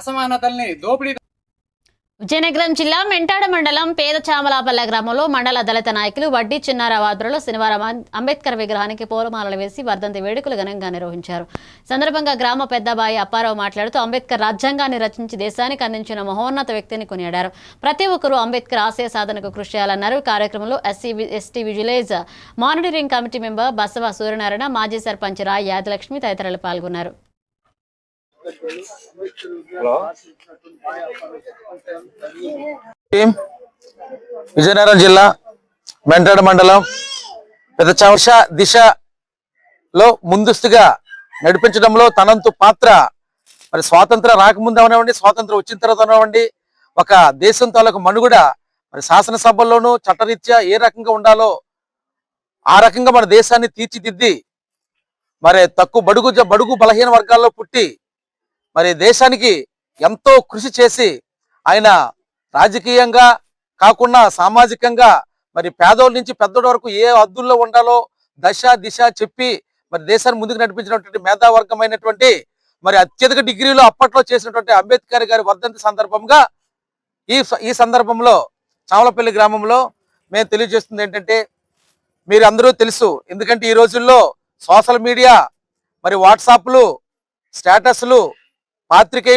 అసమానతల్ని దోపిడీ విజయనగరం జిల్లా మెంటాడ మండలం పేద చామలాపల్ల గ్రామంలో మండల దళిత నాయకులు వడ్డీ చిన్నారావు శనివారం అంబేద్కర్ విగ్రహానికి పూలమాలలు వేసి వర్ధంతి వేడుకలు ఘనంగా నిర్వహించారు. సందర్భంగా గ్రామ పెద్దబాయి అప్పారావు మాట్లాడుతూ అంబేద్కర్ రాజ్యాంగాన్ని రచించి దేశానికి అందించిన మహోన్నత వ్యక్తిని కొనియాడారు. ప్రతి ఒక్కరూ అంబేద్కర్ ఆశయ సాధనకు కృషి చేయాలన్నారు. కార్యక్రమంలో SC ST vigilance monitoring committee member Basava Suryanarayana మాజీ సర్పంచ్ రాయ్ యాదలక్ష్మి తదితరులు పాల్గొన్నారు. హలో. విజయనగరం జిల్లా మెంటాడ మండలం పెద్ద చవశ దిశలో ముందస్తుగా నడిపించడంలో తనంతు పాత్ర. మరి స్వాతంత్ర రాకముందు అవనివ్వండి స్వాతంత్రం వచ్చిన తర్వాత అవనివ్వండి ఒక దేశం తాలూకు మనుగుడ మరి శాసనసభల్లోనూ చట్టరీత్యా ఏ రకంగా ఉండాలో ఆ రకంగా మన దేశాన్ని తీర్చిదిద్ది మరి తక్కువ బడుగు జ- బడుగు బలహీన వర్గాల్లో పుట్టి మరి దేశానికి ఎంతో కృషి చేసి ఆయన రాజకీయంగా కాకుండా సామాజికంగా మరి పేదోళ్ళ నుంచి పెద్దోడి వరకు ఏ హద్దుల్లో ఉండాలో దశ దిశ చెప్పి మరి దేశాన్ని ముందుకు నడిపించినటువంటి మేధావర్గమైనటువంటి మరి అత్యధిక డిగ్రీలో అప్పట్లో చేసినటువంటి అంబేద్కర్ గారి వర్ధంతి సందర్భంగా ఈ ఈ సందర్భంలో చామలపల్లి గ్రామంలో మేము తెలియజేస్తుంది ఏంటంటే మీరు అందరూ తెలుసు. ఎందుకంటే ఈ రోజుల్లో సోషల్ మీడియా మరి వాట్సాప్లు స్టేటస్లు పాత్రికేయులు